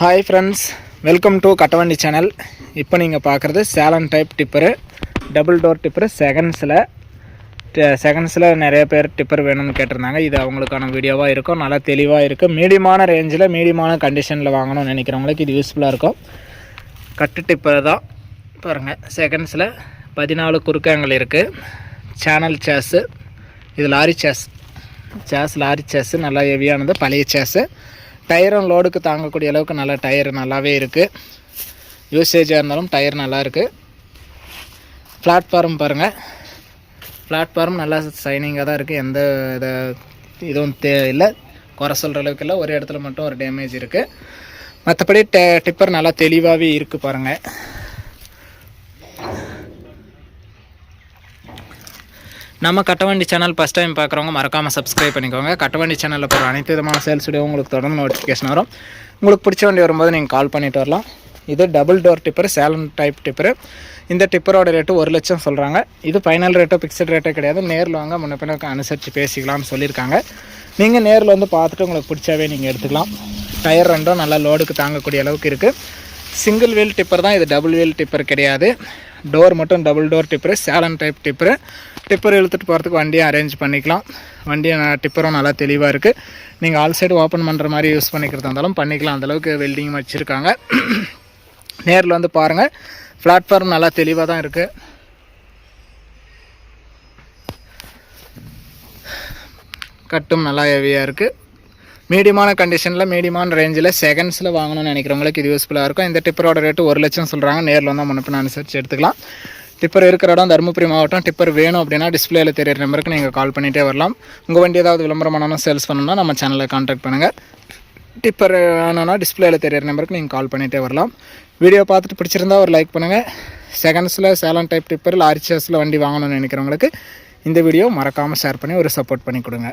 Hi friends welcome to Kattavandi channel இப்போ நீங்கள் பார்க்குறது Salem type tipper double door tipper செகண்ட்ஸில் செகண்ட்ஸில் நிறைய பேர் டிப்பர் வேணும்னு கேட்டிருந்தாங்க. இது அவங்களுக்கான வீடியோவாக இருக்கும். நல்லா தெளிவாக இருக்குது மீடியமான ரேஞ்சில் மீடியமான கண்டிஷனில் வாங்கணும்னு நினைக்கிறவங்களுக்கு இது யூஸ்ஃபுல்லாக இருக்கும். கட்டு டிப்பர் தான். பாருங்கள் செகண்ட்ஸில் பதினாலு குறுக்கங்கள் இருக்குது சேனல் சேஸு இது lorry chassis chassis lorry chassis நல்லா ஹெவியானது பழைய சேஸு டயரும் லோடுக்கு தாங்கக்கூடிய அளவுக்கு நல்லா டயர் நல்லாவே இருக்குது யூசேஜாக இருந்தாலும் டயர் நல்லா இருக்குது பிளாட்ஃபார்ம் பாருங்கள் பிளாட்ஃபார்ம் நல்லா சைனிங்காக தான் இருக்குது எந்த இதை இதுவும் தே இல்லை. குறை சொல்கிற அளவுக்கு இல்லை. ஒரு இடத்துல மட்டும் ஒரு டேமேஜ் இருக்குது மற்றபடி டே டிப்பர் நல்லா தெளிவாகவே இருக்குது பாருங்கள் நம்ம கட்டவண்டி சேனல் ஃபஸ்ட் டைம் பார்க்குறவங்க மறக்காமல் சப்ஸ்கிரைப் பண்ணிக்கோங்க. கட்டவண்டி சேனலில் போகிற அனைத்து விதமான சேல்ஸ் வீடியோ உங்களுக்கு தொடர்ந்து நோட்டிஃபிகேஷன் வரும். உங்களுக்கு பிடிச்ச வண்டி வரும்போது நீங்கள் கால் பண்ணிட்டு வரலாம். இது double door tipper Salem type tipper இந்த டிப்பரோட ரேட்டு ஒரு லட்சம் சொல்கிறாங்க இது ஃபைனல் ரேட்டோ ஃபிக்ஸட் ரேட்டோ கிடையாது. நேரில் வாங்க முன்ன பின்ன அனுசரித்து பேசிக்கலாம்னு சொல்லியிருக்காங்க. நீங்கள் நேரில் வந்து பார்த்துட்டு உங்களுக்கு பிடிச்சாவே நீங்கள் எடுத்துக்கலாம். டயர் ரெண்டும் நல்லா லோடுக்கு தாங்கக்கூடிய அளவுக்கு இருக்குது சிங்கிள் வீல் டிப்பர் தான் இது டபுள் வீல் டிப்பர் கிடையாது. டோர் மட்டும் double door tipper Salem type tipper tipper இழுத்துட்டு போகிறதுக்கு வண்டியை அரேஞ்ச் பண்ணிக்கலாம். வண்டியை டிப்பரும் நல்லா தெளிவாக இருக்குது நீங்கள் ஆல் சைடு ஓப்பன் பண்ணுற மாதிரி யூஸ் பண்ணிக்கிறதா இருந்தாலும் பண்ணிக்கலாம். அந்தளவுக்கு வெல்டிங் வச்சுருக்காங்க. நேரில் வந்து பாருங்கள் பிளாட்ஃபார்ம் நல்லா தெளிவாக தான் இருக்குது கட்டும் நல்லா ஹெவியாக இருக்குது மீடியமான கண்டிஷனில் மீடியமான ரேஞ்சில் செகண்ட்ஸில் வாங்கணும்னு நினைக்கிறவங்களுக்கு இது யூஸ்ஃபுல்லாக இருக்கும். இந்த டிப்பரோட ரேட்டு ஒரு லட்சம் சொல்கிறாங்க நேரில் வந்தால் முன்னப்பின் அனுசரித்து எடுத்துக்கலாம். டிப்பர் இருக்கிற இடம் தருமபுரி மாவட்டம். டிப்பர் வேணும் அப்படின்னா டிஸ்பிளேல தெரியிற நம்பருக்கு நீங்கள் கால் பண்ணிகிட்டே வரலாம். உங்கள் வண்டி ஏதாவது விளம்பரம் சேல்ஸ் பண்ணணும்னா நம்ம சேனலில் கான்டாக்ட் பண்ணுங்கள் டிப்பர் வேணும்னா டிஸ்பிளேல தெரியிற நம்பருக்கு நீங்கள் கால் பண்ணிகிட்டே வரலாம். வீடியோ பார்த்துட்டு பிடிச்சிருந்தா ஒரு லைக் பண்ணுங்கள் செகண்ட்ஸில் சேலன் டைப் டிப்பர் லாரி சேஸில் வண்டி வாங்கணும்னு நினைக்கிறவங்களுக்கு இந்த வீடியோ மறக்காமல் ஷேர் பண்ணி ஒரு சப்போர்ட் பண்ணி கொடுங்க.